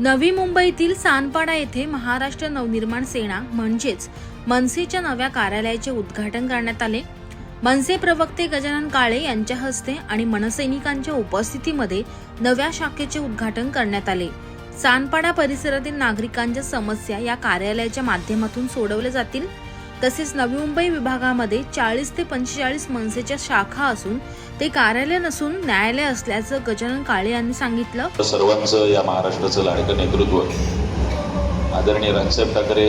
नवी मुंबईतील सानपाडा येथे महाराष्ट्र नवनिर्माण सेना म्हणजेच मनसेच्या नव्या कार्यालयाचे उद्घाटन करण्यात आले. मनसे प्रवक्ते गजानन काळे यांच्या हस्ते आणि मनसैनिकांच्या उपस्थितीमध्ये नव्या शाखेचे उद्घाटन करण्यात आले. सानपाडा परिसरातील नागरिकांच्या समस्या या कार्यालयाच्या माध्यमातून सोडवल्या जातील. तसेच नवी मुंबई विभागामध्ये चाळीस ते पंचेचाळीस मनसेच्या शाखा असून ते कार्यालय नसून न्यायालय असल्याचं गजानन काळे यांनी सांगितलं. सर्वांचं या महाराष्ट्राचं लाडकं नेतृत्व. आदरणीय राजसाहेब ठाकरे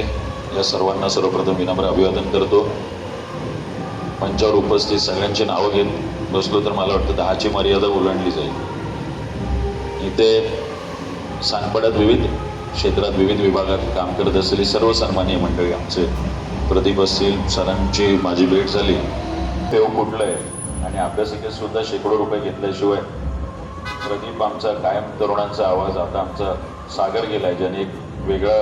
या सर्वांना सर्वप्रथम विनम्र अभिवादन करतो. मंचावर उपस्थित सगळ्यांची नावं घेत बसलो तर मला वाटतं दहाची मर्यादा ओलांडली जाईल. इथे सानपाड्यात विविध क्षेत्रात विविध विभागात काम करत असलेली सर्व सन्माननीय मंडळी आमचे प्रदीप असतील सरांची माझी भेट झाली तेव कुठलं आहे? आणि अभ्यासिकेत सुद्धा शेकडो रुपये घेतल्याशिवाय प्रदीप आमचा कायम तरुणांचा आवाज आता आमचा सागर गेलाय ज्याने एक वेगळा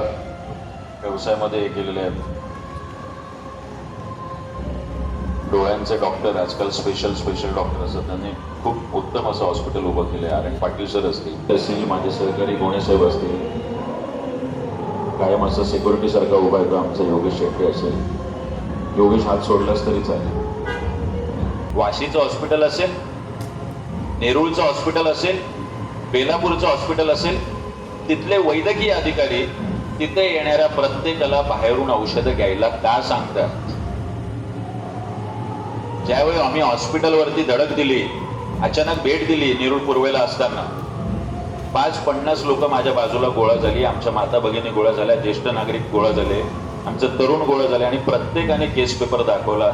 व्यवसायामध्ये हे केलेले आहे. डोळ्यांचे डॉक्टर आजकाल स्पेशल स्पेशल डॉक्टर असतात. त्यांनी खूप उत्तम असं हॉस्पिटल उभं केलं आहे आर एन पाटील सर असतील तहसील माझे सहकारी गोणेसाहेब असतील कायम असं सिक्युरिटी सारखा उभा येतो आमचा योगेश शेट्टी असेल. योगेश हात सोडलाच तरी चालेल. वाशीचं हॉस्पिटल असेल नेरूळचं हॉस्पिटल असेल बेलापूरचं हॉस्पिटल असेल तिथले वैद्यकीय अधिकारी तिथे येणाऱ्या प्रत्येकाला बाहेरून औषधं घ्यायला का सांगतात? ज्यावेळी आम्ही हॉस्पिटलवरती धडक दिली अचानक भेट दिली नेरूळ पूर्वेला असताना पाच पन्नास लोक माझ्या बाजूला गोळा झाली आमच्या माता भगिनी गोळा झाल्या ज्येष्ठ नागरिक गोळा झाले आमचे तरुण गोळा झाले आणि प्रत्येकाने केस पेपर दाखवला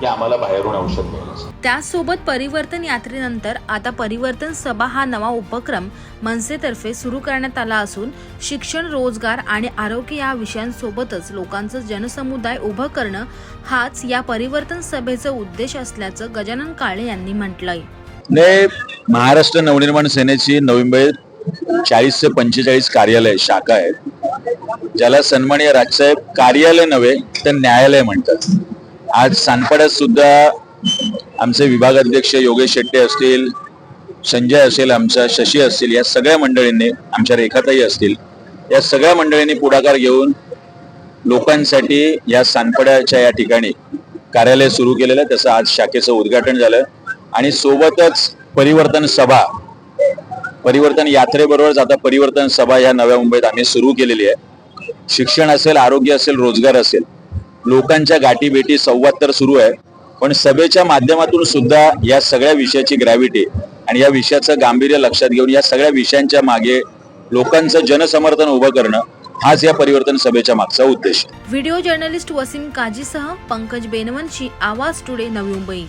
की आम्हाला बाहेरून औषध. त्याचसोबत परिवर्तन यात्रेनंतर आता परिवर्तन सभा हा नवा उपक्रम मनसेतर्फे सुरू करण्यात आला असून शिक्षण रोजगार आणि आरोग्य या विषयांसोबतच लोकांचं जनसमुदाय उभं करणं हाच या परिवर्तन सभेचा उद्देश असल्याचं गजानन काळे यांनी म्हटलंय ने महाराष्ट्र नवनिर्माण सेनेची नवी मुंबईत चाळीस ते पंचेचाळीस कार्यालय शाखा आहेत. ज्याला सन्माननीय राजसाहेब कार्यालय नव्हे तर न्यायालय म्हणतात. आज सानपाड्यात सुद्धा आमचे विभागाध्यक्ष योगेश शेट्टे असतील संजय असेल आमचा शशी असतील या सगळ्या मंडळींनी आमच्या रेखाताई असतील या सगळ्या मंडळींनी पुढाकार घेऊन लोकांसाठी या सानपाड्याच्या या ठिकाणी कार्यालय सुरू केलेलं आहे. त्याचं आज शाखेचं उद्घाटन झालं. आणि सोबतच परिवर्तन सभा परिवर्तन यात्रेबरोबरच आता परिवर्तन सभा या नव्या मुंबईत आम्ही सुरू केलेली आहे. शिक्षण असेल आरोग्य असेल रोजगार असेल लोकांच्या गाठी भेटी संवाद तर सुरू आहे. पण सभेच्या माध्यमातून सुद्धा या सगळ्या विषयाची ग्रॅव्हिटी आणि या विषयाचं गांभीर्य लक्षात घेऊन या सगळ्या विषयांच्या मागे लोकांचं जनसमर्थन उभं करणं हाच या परिवर्तन सभेच्या मागचा उद्देश. व्हिडिओ जर्नलिस्ट वसीम काजीसह पंकज बेनवंशी आवाज टुडे नवी मुंबई.